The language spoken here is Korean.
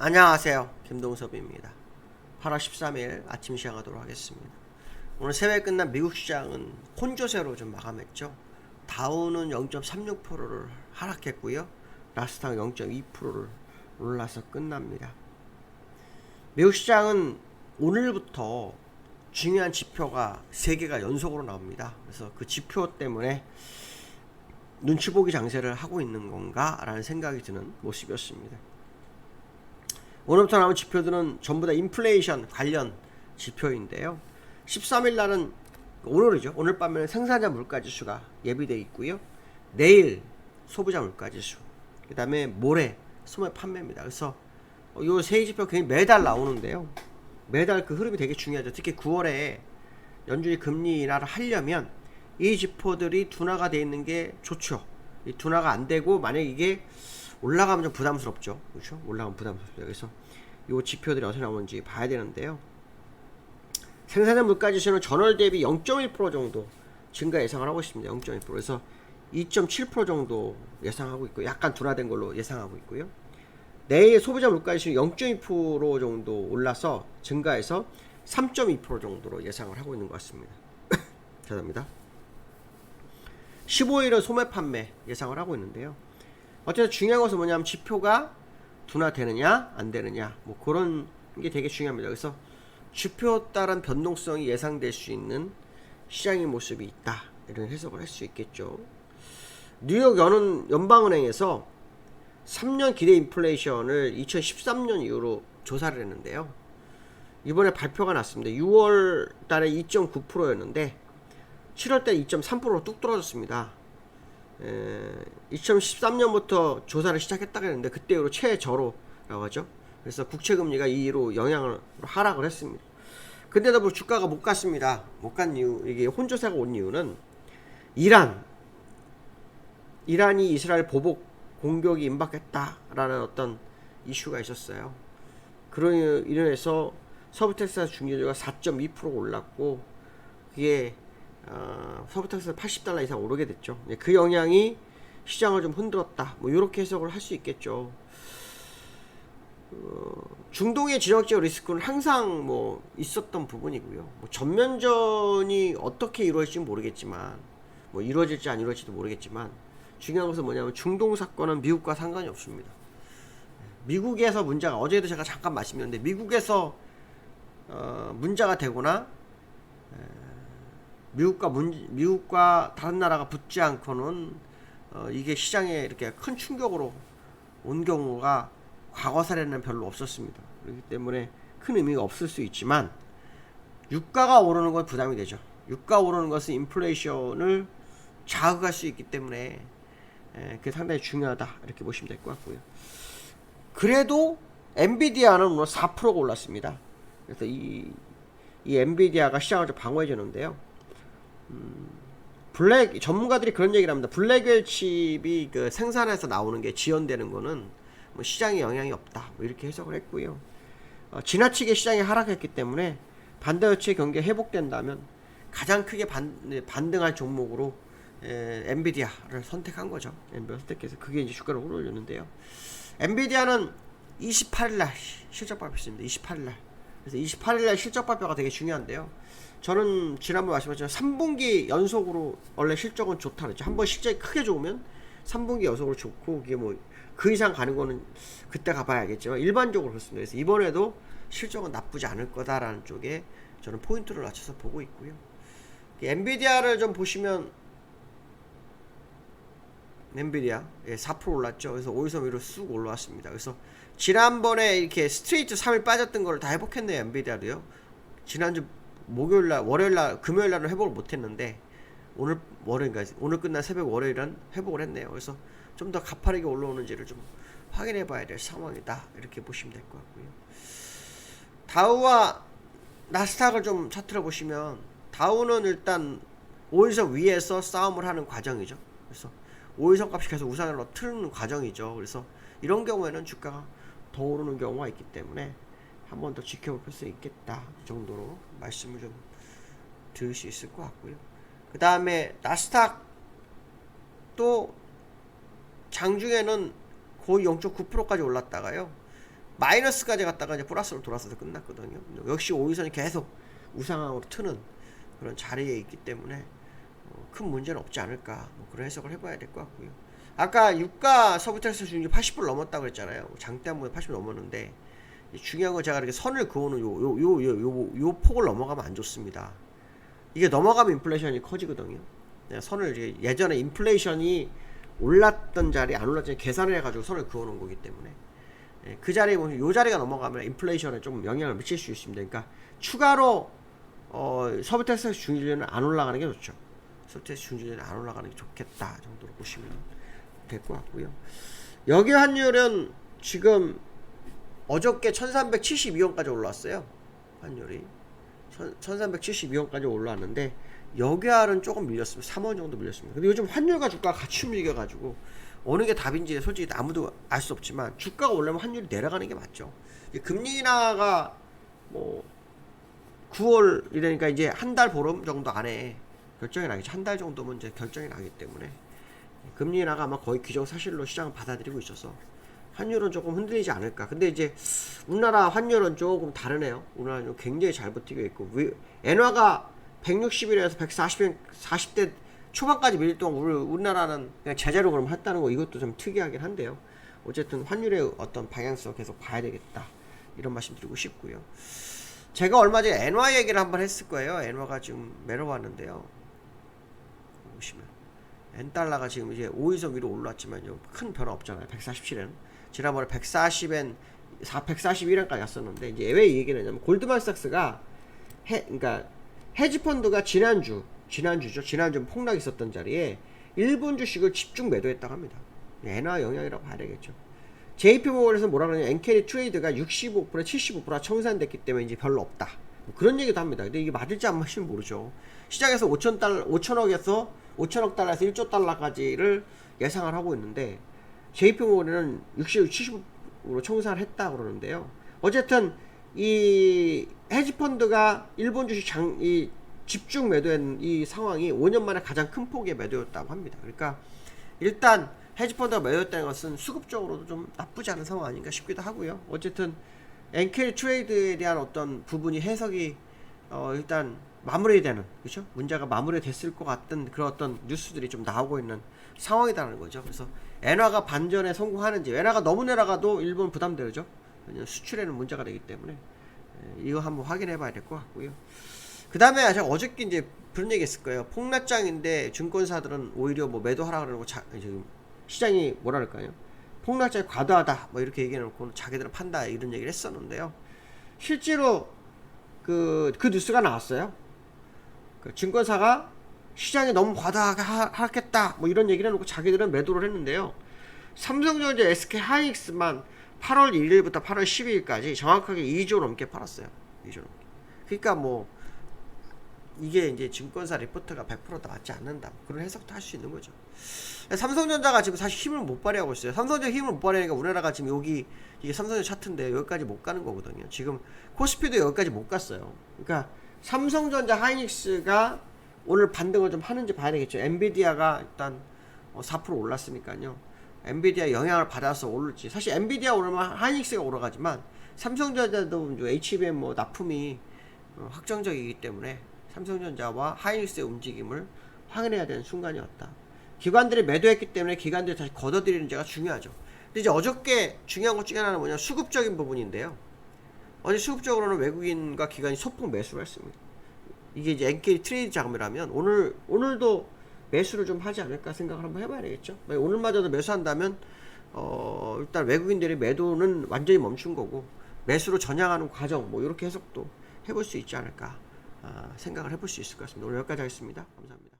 안녕하세요. 김동섭입니다. 8월 13일 아침 시작하도록 하겠습니다. 오늘 새해 끝난 미국 시장은 혼조세로 좀 마감했죠. 다우는 0.36%를 하락했고요. 나스닥 0.2%를 올라서 끝납니다. 미국 시장은 오늘부터 중요한 지표가 3개가 연속으로 나옵니다. 그래서 그 지표 때문에 눈치 보기 장세를 하고 있는 건가? 라는 생각이 드는 모습이었습니다. 오늘부터 나온 지표들은 전부 다 인플레이션 관련 지표인데요. 13일 날은 오늘이죠. 오늘 밤에는 생산자 물가 지수가 예비되어 있고요. 내일 소비자 물가 지수, 그 다음에 모레 소매 판매입니다. 그래서 이세 지표 굉장히 매달 나오는데요. 매달 그 흐름이 되게 중요하죠. 특히 9월에 연준이 금리 인하를 하려면 이 지표들이 둔화가 돼 있는 게 좋죠. 이 둔화가 안 되고 만약 이게 올라가면 좀 부담스럽죠. 그렇죠? 올라가면 부담스럽죠. 그래서 이 지표들이 어디서 나오는지 봐야 되는데요. 생산자 물가 지수는 전월 대비 0.1% 정도 증가 예상을 하고 있습니다. 0.1%. 그래서 2.7% 정도 예상하고 있고 약간 둔화된 걸로 예상하고 있고요. 내일 소비자 물가 지수 0.2% 정도 올라서 증가해서 3.2% 정도로 예상을 하고 있는 것 같습니다. 죄송합니다. 15일은 소매 판매 예상을 하고 있는데요. 어쨌든 중요한 것은 뭐냐면 지표가 둔화되느냐 안 되느냐 뭐 그런 게 되게 중요합니다. 그래서 지표 따른 변동성이 예상될 수 있는 시장의 모습이 있다 이런 해석을 할 수 있겠죠. 뉴욕 연은 연방은행에서 3년 기대 인플레이션을 2013년 이후로 조사를 했는데요. 이번에 발표가 났습니다. 6월 달에 2.9%였는데 7월 달에 2.3%로 뚝 떨어졌습니다. 에, 2013년부터 조사를 시작했다고 했는데 그때 이후로 최저로라고 하죠. 그래서 국채 금리가 이로 영향을 하락을 했습니다. 근데도 뭐 주가가 못 갔습니다. 못 간 이유 이게 혼조세가 온 이유는 이란 이란이 이스라엘 보복 공격이 임박했다라는 어떤 이슈가 있었어요. 그런 이론에서 서부 텍사스 중류주가 4.2% 올랐고 그게 어, 서부 텍사스 80달러 이상 오르게 됐죠. 네, 그 영향이 시장을 좀 흔들었다. 뭐 이렇게 해석을 할 수 있겠죠. 어, 중동의 지정학적 리스크는 항상 뭐 있었던 부분이고요. 뭐 전면전이 어떻게 이루어질지 모르겠지만 뭐 이루어질지 안 이루어질지도 모르겠지만 중요한 것은 뭐냐면 중동 사건은 미국과 상관이 없습니다. 미국에서 문제가 어제도 제가 잠깐 말씀드렸는데 미국에서 어, 문제가 되거나 에, 미국과 문, 미국과 다른 나라가 붙지 않고는 어, 이게 시장에 이렇게 큰 충격으로 온 경우가 과거 사례는 별로 없었습니다. 그렇기 때문에 큰 의미가 없을 수 있지만 유가가 오르는 건 부담이 되죠. 유가 오르는 것은 인플레이션을 자극할 수 있기 때문에 에, 그게 상당히 중요하다 이렇게 보시면 될 것 같고요. 그래도 엔비디아는 오늘 4%가 올랐습니다. 그래서 이, 이 엔비디아가 시장을 좀 방어해 주는데요. 음, 블랙 전문가들이 그런 얘기를 합니다. 블랙웰 칩이 그 생산해서 나오는 게 지연되는 거는 뭐 시장에 영향이 없다. 뭐 이렇게 해석을 했고요. 어, 지나치게 시장이 하락했기 때문에 반도체 경기가 회복된다면 가장 크게 반, 네, 반등할 종목으로 에, 엔비디아를 선택한 거죠. 엔비디아 선택해서 그게 이제 주가를 올렸는데요. 엔비디아는 28일 날 실적 발표했습니다. 28일 날. 그래서 28일 날 실적 발표가 되게 중요한데요. 저는 지난번 말씀하셨지만 3분기 연속으로 원래 실적은 좋다 그랬죠. 한번 실적이 크게 좋으면 3분기 연속으로 좋고 그게 뭐 그 이상 가는 거는 그때 가봐야겠지만 일반적으로 그렇습니다. 그래서 이번에도 실적은 나쁘지 않을 거다라는 쪽에 저는 포인트를 맞춰서 보고 있고요. 엔비디아를 좀 보시면 엔비디아 예, 4% 올랐죠. 그래서 5일선 위로 쑥 올라왔습니다. 그래서 지난번에 이렇게 스트레이트 3일 빠졌던 걸다 회복했네요. 엔비디아도요. 지난주 목요일 날, 월요일 날, 금요일 날은 회복을 못 했는데 오늘 월요일인가 오늘 끝난 새벽 월요일은 회복을 했네요. 그래서 좀 더 가파르게 올라오는지를 좀 확인해 봐야 될 상황이다. 이렇게 보시면 될 것 같고요. 다우와 나스닥을 좀 차트를 보시면 다우는 일단 5일선 위에서 싸움을 하는 과정이죠. 그래서 5일선 값이 계속 우상으로 트는 과정이죠. 그래서 이런 경우에는 주가가 더 오르는 경우가 있기 때문에 한 번 더 지켜볼 필수 있겠다 정도로 말씀을 좀 드릴 수 있을 것 같고요. 그 다음에 나스닥 또 장중에는 거의 0.9%까지 올랐다가요. 마이너스까지 갔다가 이제 플러스로 돌아서서 끝났거든요. 역시 5일선이 계속 우상향으로 트는 그런 자리에 있기 때문에 어, 큰 문제는 없지 않을까 뭐 그런 해석을 해봐야 될 것 같고요. 아까 유가 서브텍스 수익률 80불 넘었다고 그랬잖아요. 장대 한 번에 80 넘었는데 중요한 건 제가 이렇게 선을 그어놓은 요, 요, 요, 요, 요, 요 폭을 넘어가면 안 좋습니다. 이게 넘어가면 인플레이션이 커지거든요. 선을 예전에 인플레이션이 올랐던 자리 안 올랐던 자리 계산을 해가지고 선을 그어놓은 거기 때문에 예, 그 자리에 보면 요 자리가 넘어가면 인플레이션에 좀 영향을 미칠 수 있습니다. 그러니까 추가로 어, 서브텍스 중진율은 안 올라가는 게 좋죠. 서브텍스 중진율은 안 올라가는 게 좋겠다 정도로 보시면 될 것 같고요. 여기 환율은 지금 어저께 1372원까지 올라왔어요. 환율이 1372원까지 올라왔는데 여기알은 조금 밀렸습니다. 3원 정도 밀렸습니다. 근데 요즘 환율과 주가가 같이 밀려가지고 어느 게 답인지 솔직히 아무도 알 수 없지만 주가가 올라면 환율이 내려가는 게 맞죠. 금리 인하가 뭐 9월이라니까 이제 한 달 보름 정도 안에 결정이 나겠죠. 한 달 정도면 이제 결정이 나기 때문에 금리 인하가 아마 거의 기정사실로 시장을 받아들이고 있어서 환율은 조금 흔들리지 않을까. 근데 이제 우리나라 환율은 조금 다르네요. 우리나라 는 굉장히 잘 버티고 있고 위- 엔화가 160일에서 140일 40대 초반까지 밀릴 동안 우리, 우리나라는 그냥 제재로 그럼 했다는 거 이것도 좀 특이하긴 한데요. 어쨌든 환율의 어떤 방향성 계속 봐야 되겠다. 이런 말씀 드리고 싶고요. 제가 얼마 전에 엔화 얘기를 한번 했을 거예요. 엔화가 지금 내려왔는데요. 보시면 엔 달러가 지금 이제 5일선 위로 올랐지만요. 큰 변화 없잖아요. 147엔. 지난번에 140엔 4 141엔까지 갔었는데 이제 왜 이 얘기를 했냐면 골드만삭스가 해 그러니까 헤지 펀드가 지난주 지난주죠. 지난주 폭락 있었던 자리에 일본 주식을 집중 매도했다고 합니다. 엔화 영향이라고 봐야 되겠죠. JP 모건에서 뭐라 그러냐 엔캐리 트레이드가 65% 75%가 청산됐기 때문에 이제 별로 없다. 뭐 그런 얘기도 합니다. 근데 이게 맞을지 안 맞을지 모르죠. 시장에서 5천 달러, 5천억에서 5천억 달러에서 1조 달러까지를 예상을 하고 있는데 모건은 60, 70으로 청산을 했다 그러는데요. 어쨌든 이 헤지 펀드가 일본 주식 장, 이 집중 매도한 이 상황이 5년 만에 가장 큰 폭의 매도였다고 합니다. 그러니까 일단 헤지펀드가 매도했다는 것은 수급적으로도 좀 나쁘지 않은 상황 아닌가 싶기도 하고요. 어쨌든 엔켈 트레이드에 대한 어떤 부분이 해석이 어 일단 마무리되는 그렇죠? 문제가 마무리됐을 것 같은 그런 어떤 뉴스들이 좀 나오고 있는 상황이라는 거죠. 그래서 엔화가 반전에 성공하는지 엔화가 너무 내려가도 일본 부담되죠. 수출에는 문제가 되기 때문에 에, 이거 한번 확인해 봐야 될 것 같고요. 그 다음에 제가 어저께 이제 그런 얘기 했을 거예요. 폭락장인데 증권사들은 오히려 뭐 매도하라 그러고 자, 시장이 뭐라 그럴까요? 폭락장이 과도하다 뭐 이렇게 얘기해놓고 자기들은 판다 이런 얘기를 했었는데요. 실제로 그, 그 뉴스가 나왔어요. 그 증권사가 시장이 너무 과다하게 하- 하겠다 뭐 이런 얘기를 해놓고 자기들은 매도를 했는데요. 삼성전자, SK 하이닉스만 8월 1일부터 8월 12일까지 정확하게 2조 넘게 팔았어요. 2조 넘게. 그러니까 뭐 이게 이제 증권사 리포트가 100%다 맞지 않는다. 뭐 그런 해석도 할 수 있는 거죠. 삼성전자가 지금 사실 힘을 못 발휘하고 있어요. 삼성전자 힘을 못 발휘하니까 우리나라가 지금 여기 이게 삼성전자 차트인데 여기까지 못 가는 거거든요. 지금 코스피도 여기까지 못 갔어요. 그러니까 삼성전자 하이닉스가 오늘 반등을 좀 하는지 봐야 되겠죠. 엔비디아가 일단 어, 4% 올랐으니까요. 엔비디아 영향을 받아서 오를지. 사실 엔비디아 오르면 하이닉스가 오르가지만 삼성전자도 HBM 뭐 납품이 어, 확정적이기 때문에 삼성전자와 하이닉스의 움직임을 확인해야 되는 순간이 왔다. 기관들이 매도했기 때문에 기관들이 다시 걷어들이는지가 중요하죠. 근데 이제 어저께 중요한 것 중에 하나는 뭐냐 수급적인 부분인데요. 어제 수급적으로는 외국인과 기관이 소폭 매수를 했습니다. 이게 이제 NK 트레이드 자금이라면 오늘 오늘도 매수를 좀 하지 않을까 생각을 한번 해봐야 되겠죠. 오늘마저도 매수한다면 어 일단 외국인들의 매도는 완전히 멈춘 거고 매수로 전향하는 과정 뭐 이렇게 해석도 해볼 수 있지 않을까 아, 생각을 해볼 수 있을 것 같습니다. 오늘 여기까지 하겠습니다. 감사합니다.